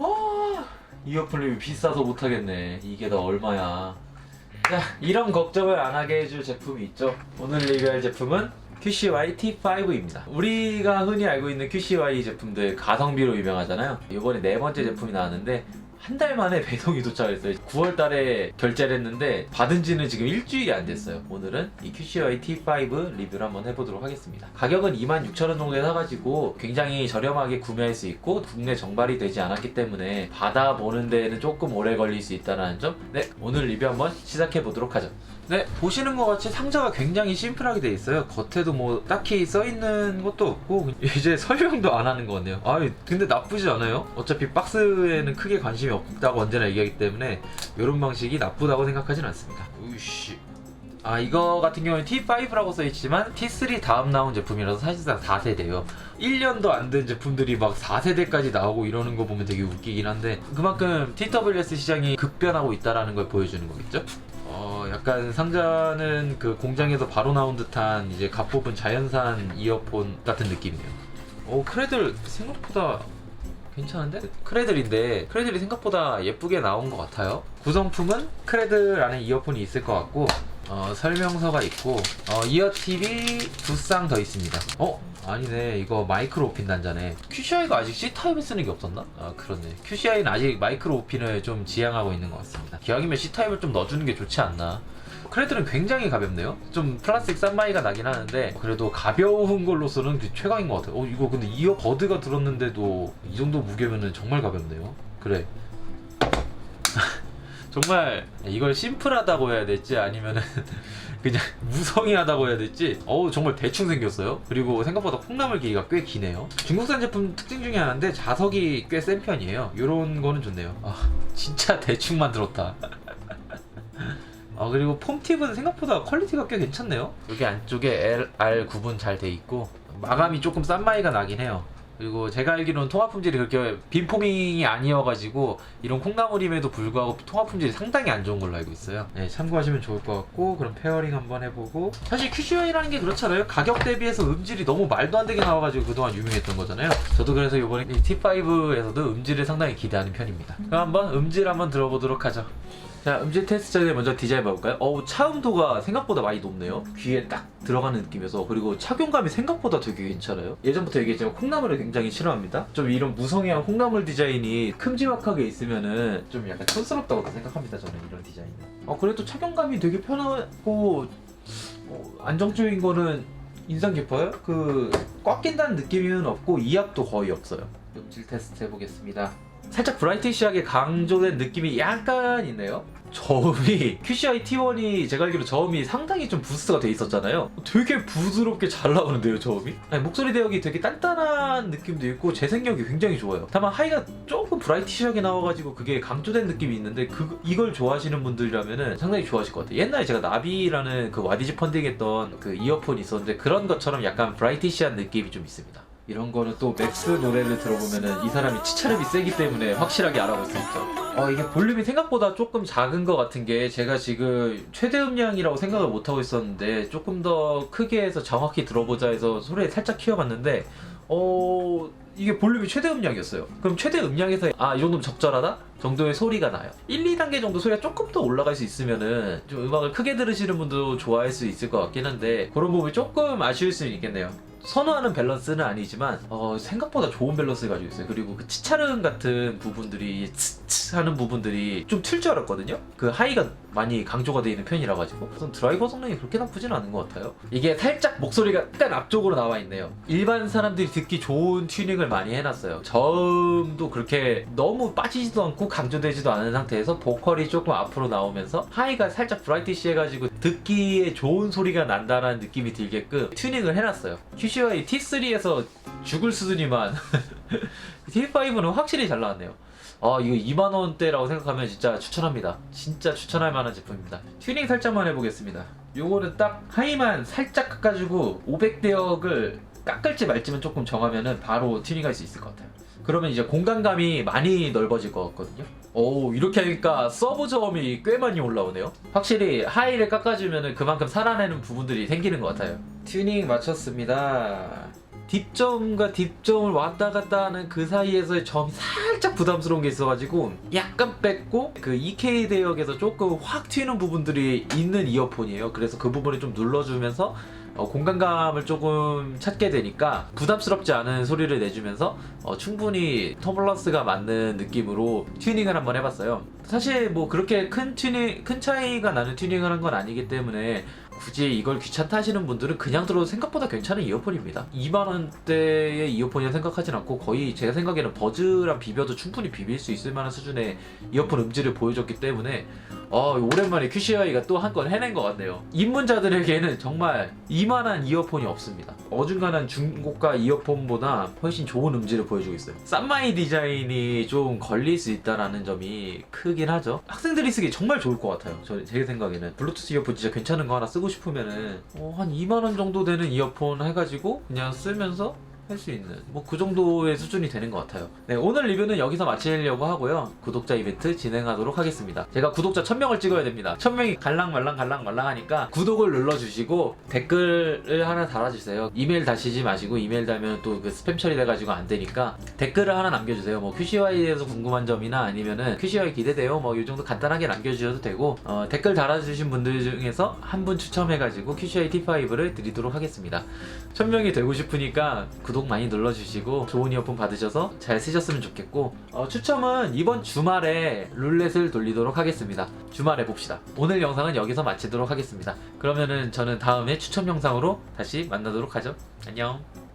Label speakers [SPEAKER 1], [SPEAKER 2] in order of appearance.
[SPEAKER 1] 아, 이어폰 리뷰 비싸서 못하겠네. 이게 다 얼마야. 자, 이런 걱정을 안 하게 해줄 제품이 있죠. 오늘 리뷰할 제품은 QCY T5입니다. 우리가 흔히 알고 있는 QCY 제품들 가성비로 유명하잖아요. 이번에 네 번째 제품이 나왔는데 한 달 만에 배송이 도착했어요. 9월 달에 결제를 했는데 받은 지는 지금 일주일이 안 됐어요. 오늘은 이 QCY T5 리뷰를 한번 해보도록 하겠습니다. 가격은 26,000원 정도에 사가지고 굉장히 저렴하게 구매할 수 있고 국내 정발이 되지 않았기 때문에 받아보는 데에는 조금 오래 걸릴 수 있다는 점. 네, 오늘 리뷰 한번 시작해 보도록 하죠. 네, 보시는 것 같이 상자가 굉장히 심플하게 돼 있어요. 겉에도 뭐 딱히 써 있는 것도 없고 이제 설명도 안 하는 것 같네요. 아, 근데 나쁘지 않아요. 어차피 박스에는 크게 관심이 없다고 언제나 얘기하기 때문에 이런 방식이 나쁘다고 생각하진 않습니다. 우씨. 아 이거 같은 경우는 T5라고 써있지만 T3 다음 나온 제품이라서 사실상 4세대예요 1년도 안 된 제품들이 막 4세대까지 나오고 이러는 거 보면 되게 웃기긴 한데 그만큼 TWS 시장이 급변하고 있다라는 걸 보여주는 거겠죠? 어 약간 상자는 그 공장에서 바로 나온 듯한 이제 갓 뽑은 자연산 이어폰 같은 느낌이에요 오 크레들 생각보다 괜찮은데? 크레들인데 크레들이 생각보다 예쁘게 나온 것 같아요 구성품은 크레들 안에 이어폰이 있을 것 같고 어, 설명서가 있고 어, 이어팁이 두 쌍 더 있습니다 어? 아니네 이거 마이크로 오핀 단자네 QCI가 아직 C타입을 쓰는 게 없었나? 아 그렇네 QCI는 아직 마이크로 오핀을 좀 지향하고 있는 것 같습니다 기왕이면 C타입을 좀 넣어주는 게 좋지 않나 크레들은 굉장히 가볍네요. 좀 플라스틱 싼마이가 나긴 하는데 그래도 가벼운 걸로서는 그 최강인 것 같아요. 어 이거 근데 이어 버드가 들었는데도 이 정도 무게면은 정말 가볍네요. 그래. 정말 이걸 심플하다고 해야 될지 아니면은 그냥 무성의하다고 해야 될지 어우 정말 대충 생겼어요. 그리고 생각보다 콩나물 길이가 꽤 기네요. 중국산 제품 특징 중에 하나인데 자석이 꽤 센 편이에요. 요런 거는 좋네요. 아 진짜 대충 만들었다. 아 그리고 폼팁은 생각보다 퀄리티가 꽤 괜찮네요. 여기 안쪽에 LR 구분 잘 돼 있고 마감이 조금 싼 마이가 나긴 해요 그리고 제가 알기로는 통합 품질이 그렇게 빈 포밍이 아니어가지고 이런 콩나물임에도 불구하고 통합 품질이 상당히 안 좋은 걸로 알고 있어요. 네, 참고하시면 좋을 것 같고 그럼 페어링 한번 해보고 사실 QCI라는 게 그렇잖아요. 가격 대비해서 음질이 너무 말도 안 되게 나와가지고 그동안 유명했던 거잖아요. 저도 그래서 이번에 이 T5에서도 음질을 상당히 기대하는 편입니다. 그럼 한번 음질 한번 들어보도록 하죠. 자 음질 테스트 전에 먼저 디자인 봐볼까요? 어우 차음도가 생각보다 많이 높네요. 귀에 딱 들어가는 느낌이어서. 그리고 착용감이 생각보다 되게 괜찮아요. 예전부터 얘기했지만 콩나물을 굉장히 싫어합니다. 좀 이런 무성의한 콩나물 디자인이 큼지막하게 있으면은 좀 약간 촌스럽다고 생각합니다 저는 이런 디자인은 어 그래도 착용감이 되게 편하고 어, 안정적인 거는 인상 깊어요? 그 꽉 낀다는 느낌은 없고 이압도 거의 없어요. 음질 테스트 해보겠습니다 살짝 브라이티시하게 강조된 느낌이 약간 있네요. 저음이 QCI T1이 제가 알기로 저음이 상당히 좀 부스트가 돼 있었잖아요. 되게 부드럽게 잘 나오는데요, 저음이? 아니, 목소리 대역이 되게 단단한 느낌도 있고 재생력이 굉장히 좋아요. 다만 하이가 조금 브라이티시하게 나와가지고 그게 강조된 느낌이 있는데 그 이걸 좋아하시는 분들이라면은 상당히 좋아하실 것 같아요. 옛날에 제가 나비라는 그 와디즈 펀딩했던 그 이어폰이 있었는데 그런 것처럼 약간 브라이티시한 느낌이 좀 있습니다. 이런 거는 또 맥스 노래를 들어보면은 이 사람이 치차름이 세기 때문에 확실하게 알아볼 수 있죠. 어, 이게 볼륨이 생각보다 조금 작은 것 같은 게 제가 지금 최대 음량이라고 생각을 못 하고 있었는데 조금 더 크게 해서 정확히 들어보자 해서 소리를 살짝 키워봤는데 어 이게 볼륨이 최대 음량이었어요. 그럼 최대 음량에서 아 이 정도면 적절하다 정도의 소리가 나요. 1, 2단계 정도 소리가 조금 더 올라갈 수 있으면은 좀 음악을 크게 들으시는 분도 좋아할 수 있을 것 같긴 한데 그런 부분이 조금 아쉬울 수는 있겠네요. 선호하는 밸런스는 아니지만 어, 생각보다 좋은 밸런스를 가지고 있어요. 그리고 그 치차름 같은 부분들이 츠츠 하는 부분들이 좀틀줄 알았거든요. 그 하이가 많이 강조가 되어 있는 편이라 가지고 우선 드라이버 성능이 그렇게 나쁘진 않은 것 같아요. 이게 살짝 목소리가 약간 앞쪽으로 나와 있네요. 일반 사람들이 듣기 좋은 튜닝을 많이 해놨어요. 저음도 그렇게 너무 빠지지도 않고 강조되지도 않은 상태에서 보컬이 조금 앞으로 나오면서 하이가 살짝 브라이티시 해가지고 듣기에 좋은 소리가 난다라는 느낌이 들게끔 튜닝을 해놨어요. QCY T3에서 죽을 수준이만 T5는 확실히 잘 나왔네요. 아 이거 2만 원대라고 생각하면 진짜 추천합니다. 진짜 추천할 만한 제품입니다. 튜닝 살짝만 해보겠습니다. 요거는 딱 하이만 살짝 깎아주고 500대역을 깎을지 말지만 조금 정하면은 바로 튜닝할 수 있을 것 같아요. 그러면 이제 공간감이 많이 넓어질 것 같거든요. 오 이렇게 하니까 서브 저음이 꽤 많이 올라오네요. 확실히 하이를 깎아주면은 그만큼 살아내는 부분들이 생기는 것 같아요. 튜닝 마쳤습니다. 딥점과 딥점을 왔다 갔다 하는 그 사이에서의 점이 살짝 부담스러운 게 있어가지고 약간 뺐고 그 EK 대역에서 조금 확 튀는 부분들이 있는 이어폰이에요. 그래서 그 부분을 좀 눌러주면서 어, 공간감을 조금 찾게 되니까 부담스럽지 않은 소리를 내주면서 어, 충분히 터블러스가 맞는 느낌으로 튜닝을 한번 해봤어요. 사실 뭐 그렇게 큰 튜닝, 큰 차이가 나는 튜닝을 한 건 아니기 때문에 굳이 이걸 귀찮다 하시는 분들은 그냥 들어도 생각보다 괜찮은 이어폰입니다. 2만원대의 이어폰이라 생각하진 않고 거의 제가 생각에는 버즈랑 비벼도 충분히 비빌 수 있을 만한 수준의 이어폰 음질을 보여줬기 때문에 어, 오랜만에 QCI가 또 한 건 해낸 것 같네요. 입문자들에게는 정말 이만한 이어폰이 없습니다. 어중간한 중고가 이어폰보다 훨씬 좋은 음질을 보여주고 있어요. 싼마이 디자인이 좀 걸릴 수 있다라는 점이 크긴 하죠. 학생들이 쓰기 정말 좋을 것 같아요. 저, 제 생각에는. 블루투스 이어폰 진짜 괜찮은 거 하나 쓰고 싶으면은 어, 한 2만원 정도 되는 이어폰 해가지고 그냥 쓰면서 할 수 있는 뭐 그 정도의 수준이 되는 것 같아요. 네 오늘 리뷰는 여기서 마치려고 하고요. 구독자 이벤트 진행하도록 하겠습니다. 제가 구독자 1000명을 찍어야 됩니다. 1000명이 갈랑말랑 갈랑말랑 하니까 구독을 눌러주시고 댓글을 하나 달아주세요. 이메일 다시지 마시고 이메일 달면 또 그 스팸 처리돼가지고 안 되니까 댓글을 하나 남겨주세요. 뭐 QCY에서 궁금한 점이나 아니면은 QCY 기대돼요. 뭐 이 정도 간단하게 남겨주셔도 되고 어, 댓글 달아주신 분들 중에서 한 분 추첨해가지고 QCY T5를 드리도록 하겠습니다. 1000명이 되고 싶으니까 구독 많이 눌러주시고 좋은 이어폰 받으셔서 잘 쓰셨으면 좋겠고 어, 추첨은 이번 주말에 룰렛을 돌리도록 하겠습니다. 주말에 봅시다. 오늘 영상은 여기서 마치도록 하겠습니다. 그러면은 저는 다음에 추첨 영상으로 다시 만나도록 하죠. 안녕.